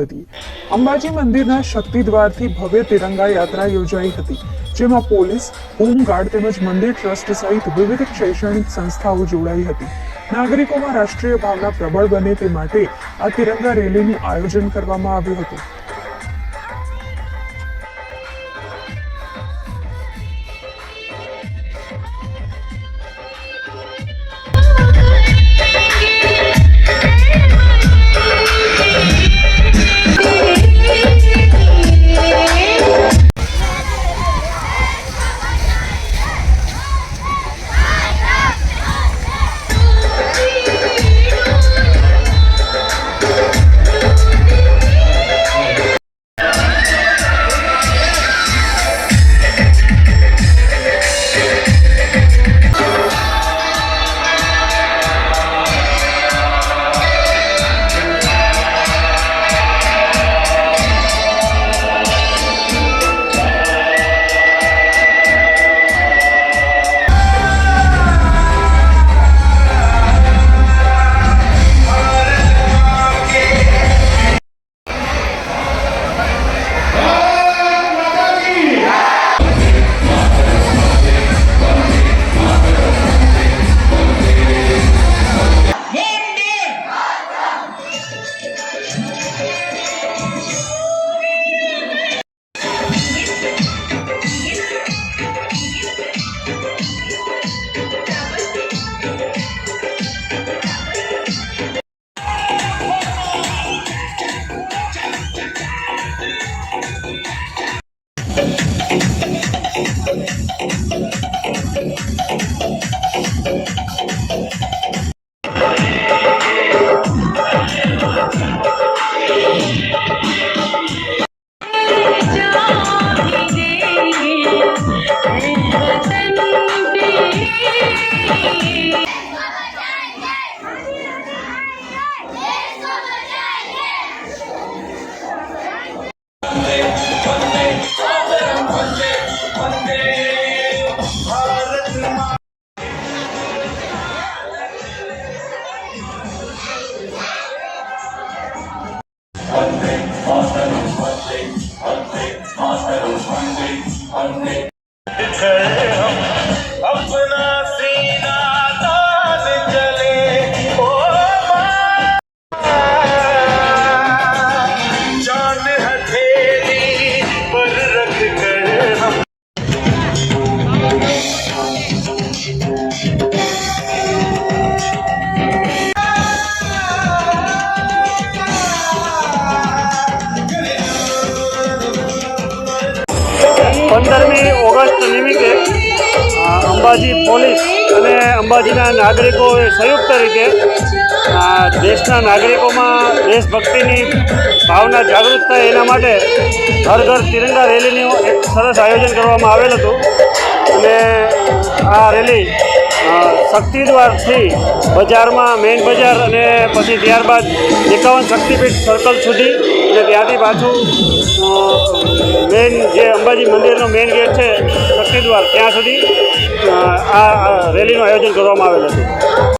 હતી. અંબાજી મંદિરના શક્તિ દ્વારથી ભવ્ય તિરંગા યાત્રા યોજાઈ હતી, જેમાં પોલીસ, હોમગાર્ડ તેમજ મંદિર ટ્રસ્ટ સહિત વિવિધ શૈક્ષણિક સંસ્થાઓ જોડાઈ હતી. નાગરિકોમાં રાષ્ટ્રીય ભાવના પ્રબળ બને તે માટે આ તિરંગા રેલીનું આયોજન કરવામાં આવ્યું હતું. ઓગસ્ટ નિમિત્તે અંબાજી પોલીસ અને અંબાજીના નાગરિકોએ સંયુક્ત રીતે દેશના નાગરિકોમાં દેશભક્તિની ભાવના જાગૃત થાય એના માટે હર ઘર તિરંગા રેલીનું એક સરસ આયોજન કરવામાં આવેલ હતું. અને આ રેલી અ, શક્તિદ્વારથી બજારમાં મેઇન બજાર અને પછી ત્યારબાદ એકાવન શક્તિપીઠ સર્કલ સુધી અને ત્યાંથી પાછું મેઇન જે અંબાજી મંદિરનો મેઇન ગેટ છે શક્તિદ્વાર, ત્યાં સુધી આ રેલીનું આયોજન કરવામાં આવેલ હતું.